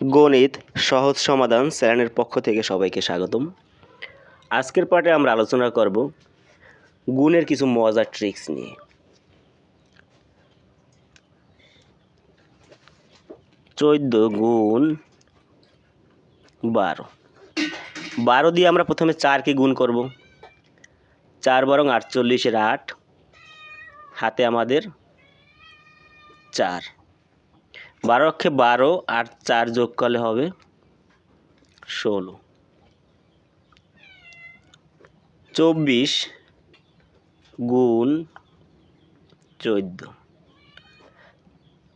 গণিত, সহজ সমাধান চ্যানেলের পক্ষ থেকে সবাইকে স্বাগতম। আজকের পার্টে আমরা আলোচনা করব গুণের কিছু মজার ট্রিক্স নিয়ে। চোদ্দ গুণ বারো। বারো দিয়ে আমরা প্রথমে চারকে গুণ করব। চার বরং আটচল্লিশের আট, হাতে আমাদের চার। বারো অক্ষে বারো আর চার যোগ করলে হবে ষোলো। চব্বিশ গুণ চোদ্দ।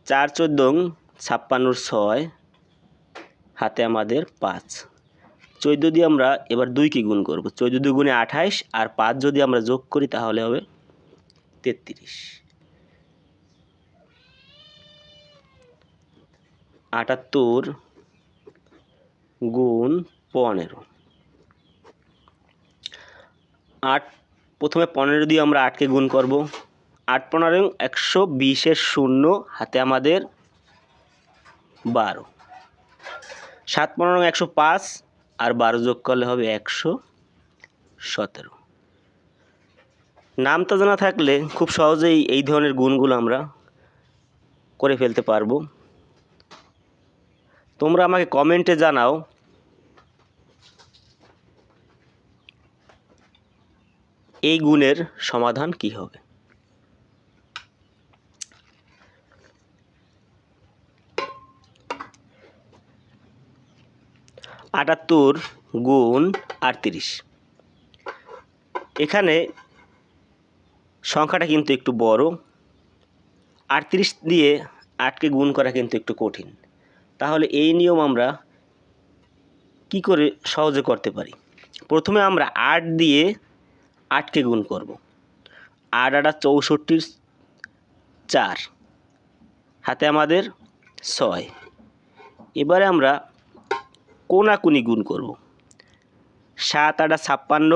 চার চোদ্দ ছাপ্পান্নর ছয়, হাতে আমাদের পাঁচ। চোদ্দ দিয়ে আমরা এবার দুইকে গুণ করব। চোদ্দ দুই গুণে আঠাইশ আর পাঁচ যদি আমরা যোগ করি তাহলে হবে তেত্রিশ। আটাত্তর গুণ পনেরো। আট, প্রথমে পনেরো দিয়ে আমরা আটকে গুণ করব। আট পনেরো একশো বিশের শূন্য হাতে আমাদের বারো। সাত পনেরো একশো পাঁচ আর বারো যোগ করলে হবে একশো সতেরো। নামটা জানা থাকলে খুব সহজেই এই ধরনের গুণগুলো আমরা করে ফেলতে পারব। তোমরা আমাকে কমেন্টে জানাও। এই গুণের সমাধান কি হবে? আটাত্তর গুণ আটত্রিশ। এখানে সংখ্যাটা কিন্তু একটু বড়। আটত্রিশ দিয়ে আটকে গুণ করা কিন্তু একটু কঠিন। তাহলে এই নিয়ম আমরা কি করে সহজে করতে পারি? প্রথমে আমরা আট দিয়ে আটকে গুণ করব। আট আটা চৌষট্টির চার, হাতে আমাদের ছয়। এবারে আমরা কোনাকুনি গুণ করব। সাত আটা ছাপ্পান্ন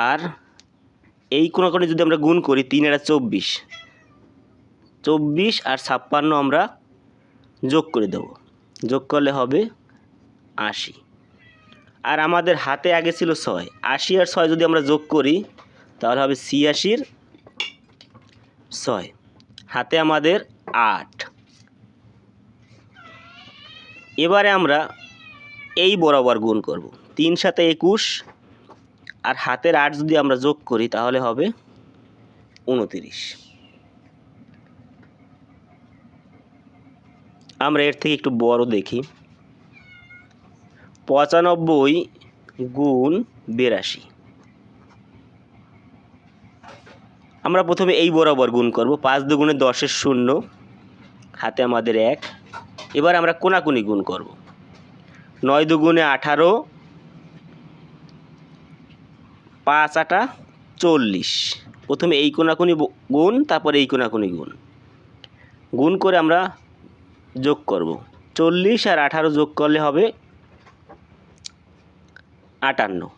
আর এই কোনাকুনি যদি আমরা গুণ করি, তিন আটা চব্বিশ। চব্বিশ আর ছাপ্পান্ন আমরা যোগ করে দেব। যোগ করলে হবে আশি। আর আমাদের হাতে আগে ছিল ছয়। আশি আর ছয় যদি আমরা যোগ করি, তাহলে হবে ছিয়াশির ছয়। হাতে আমাদের আট। এবারে আমরা এই বরাবর গুণ করব। তিন সাথে একুশ আর হাতের আট যদি আমরা যোগ করি, তাহলে হবে উনতিরিশ। আমরা এর থেকে একটু বড় দেখি। পঁচানব্বই গুণ বিরাশি। আমরা প্রথমে এই বরাবর গুণ করব, পাঁচ দুগুণে দশের শূন্য, হাতে আমাদের এক। এবার আমরা কোনাকুনি গুণ করব। নয় দুগুণে আঠারো, পাঁচ আটা চল্লিশ। প্রথমে এই কোনাকুনি গুণ, তারপরে এই কোনাকুনি গুণ। গুণ করে আমরা যোগ করব। চল্লিশ আর আঠারো যোগ করলে হবে আটান্ন।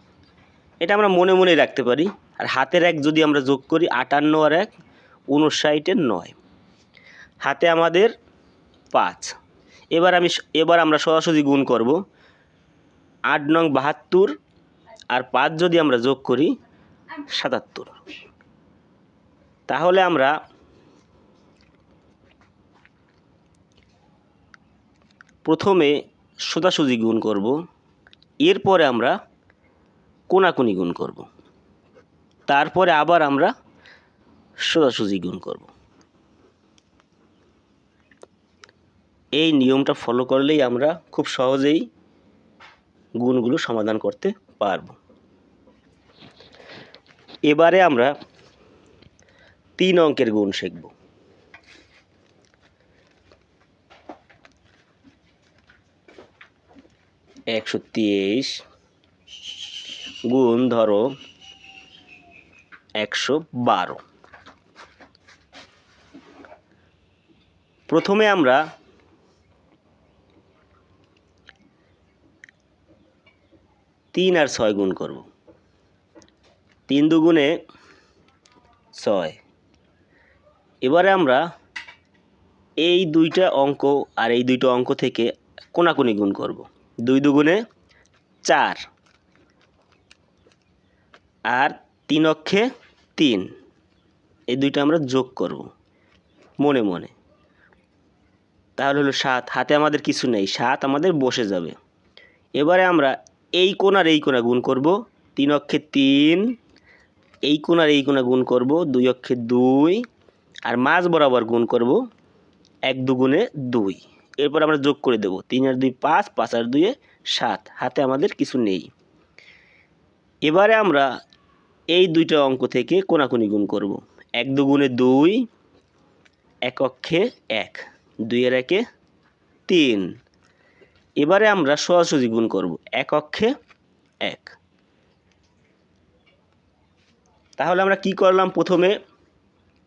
এটা আমরা মনে মনে রাখতে পারি। আর হাতের এক যদি আমরা যোগ করি, আটান্ন আর এক উনষাটের নয়। হাতে আমাদের পাঁচ। এবার আমি এবার আমরা সরাসরি গুণ করব। আট নং বাহাত্তর আর পাঁচ যদি আমরা যোগ করি, সাতাত্তর। তাহলে আমরা প্রথমে সোজাসুজি গুণ করব, এরপরে আমরা কোনাকুনি গুণ করব, তারপরে আবার আমরা সোজাসুজি গুণ করব। এই নিয়মটা ফলো করলেই আমরা খুব সহজেই গুণগুলো সমাধান করতে পারব। এবারে আমরা তিন অঙ্কের গুণ শিখব। একশো তেইশ গুণ ধরো একশো বারো। প্রথমে আমরা তিন আর ছয় গুণ করব। তিন দুগুণে ছয়। এবারে আমরা এই দুইটা অঙ্ক আর এই দুইটা অঙ্ক থেকে কোনাকুনি গুণ করব। দুই দুগুণে চার। আর তিন অক্ষে তিন। এই দুইটা আমরা যোগ করব, মনে মনে। তাহলে হলো সাত। হাতে আমাদের কিছু নেই। সাত আমাদের বসে যাবে। এবারে আমরা এই কোণ আর এই কোণা গুণ করব। তিন অক্ষে তিন, এই কোণ আর এই কোণা গুণ করব। দুই অক্ষে দুই, আর মাঝ বরাবর গুণ করব এক দুগুণে দুই। এরপর আমরা যোগ করে দেব। তিন আর দুই পাঁচ পাঁচ আর দুইয়ে সাত। হাতে আমাদের কিছু নেই। এবারে আমরা এই দুইটা অঙ্ক থেকে কোনাকুনি গুণ করব। এক দুগুণে দুই, এক অক্ষে এক। দুইয়ের একে তিন। এবারে আমরা সরাসরি গুণ করব। এক অক্ষে এক। তাহলে আমরা কি করলাম প্রথমে?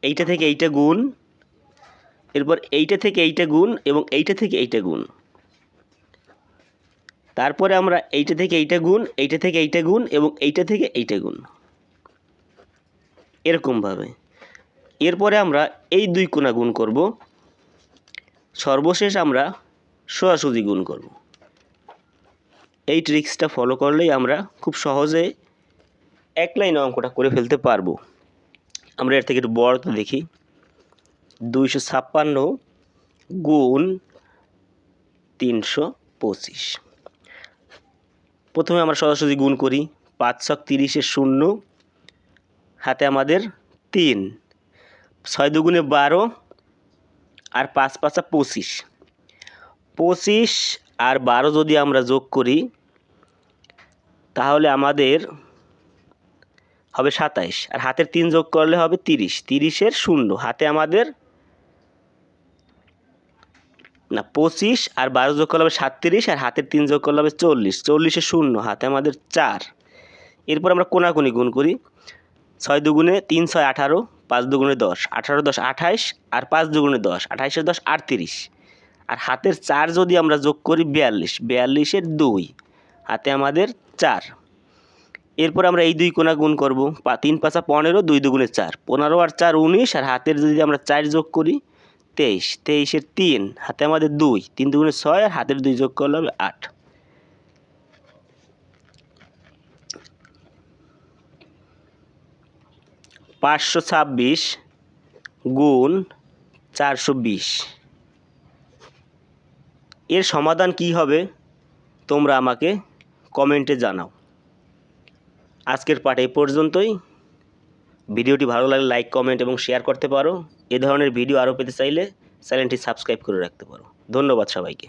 এইটা থেকে এইটা গুণ এরপর এইটা থেকে এইটা গুণ এবং এইটা থেকে এইটা গুণ। তারপরে আমরা এইটা থেকে এইটা গুণ, এইটা থেকে এইটা গুণ এবং এইটা থেকে এইটা গুণ। এরকমভাবে। এরপরে আমরা এই দুই কোণা গুণ করব। সর্বশেষ আমরা সোজাসুজি গুণ করব। এই ট্রিক্সটা ফলো করলেই আমরা খুব সহজে এক লাইন অঙ্কটা করে ফেলতে পারব। আমরা এর থেকে একটু বড়তে দেখি। দুইশো ছাপ্পান্ন গুণ তিনশো পঁচিশ। প্রথমে আমরা সরাসরি গুণ করি, পাঁচ ছক তিরিশের শূন্য, হাতে আমাদের তিন, ছয় দুগুণে বারো, আর পাঁচ পাঁচা পঁচিশ। পঁচিশ আর বারো যদি আমরা যোগ করি, তাহলে আমাদের হবে সাতাইশ, আর হাতের তিন যোগ করলে হবে তিরিশ, তিরিশের শূন্য, হাতে আমাদের না, পঁচিশ আর বারো যোগ করলে হবে সাতত্রিশ আর হাতের তিন যোগ করলে হবে চল্লিশ। চল্লিশে শূন্য, হাতে আমাদের চার। এরপর আমরা কোনাকুনি গুণ করি। ছয় দুগুণে তিন ছয় আঠারো, পাঁচ দুগুণে দশ। আঠারো দশ আঠাইশ আর পাঁচ দুগুণে দশ। আঠাইশের দশ আটত্রিশ। আর হাতের চার যদি আমরা যোগ করি বিয়াল্লিশ, বিয়াল্লিশের দুই। হাতে আমাদের চার। এরপর আমরা এই দুই কোণা গুণ করব। পা- তিন পাঁচা পনেরো, দুই দুগুণে চার। পনেরো আর চার উনিশ আর হাতের যদি আমরা চার যোগ করি তেইশ, তেইশের তিন, হাতে আমাদের দুই, তিন দুগুণে ছয় আর হাতের দুই যোগ করলে হবে আট। পাঁচশো ছাব্বিশ গুণ চারশো বিশ। এর সমাধান কি হবে? তোমরা আমাকে কমেন্টে জানাও। আজকের পাঠ এই পর্যন্তই। ভিডিওটি ভালো লাগলে লাইক, কমেন্ট এবং শেয়ার করতে পারো। এ ধরনের ভিডিও আরও পেতে চাইলে চ্যানেলটি সাবস্ক্রাইব করে রাখতে পারো। ধন্যবাদ সবাইকে।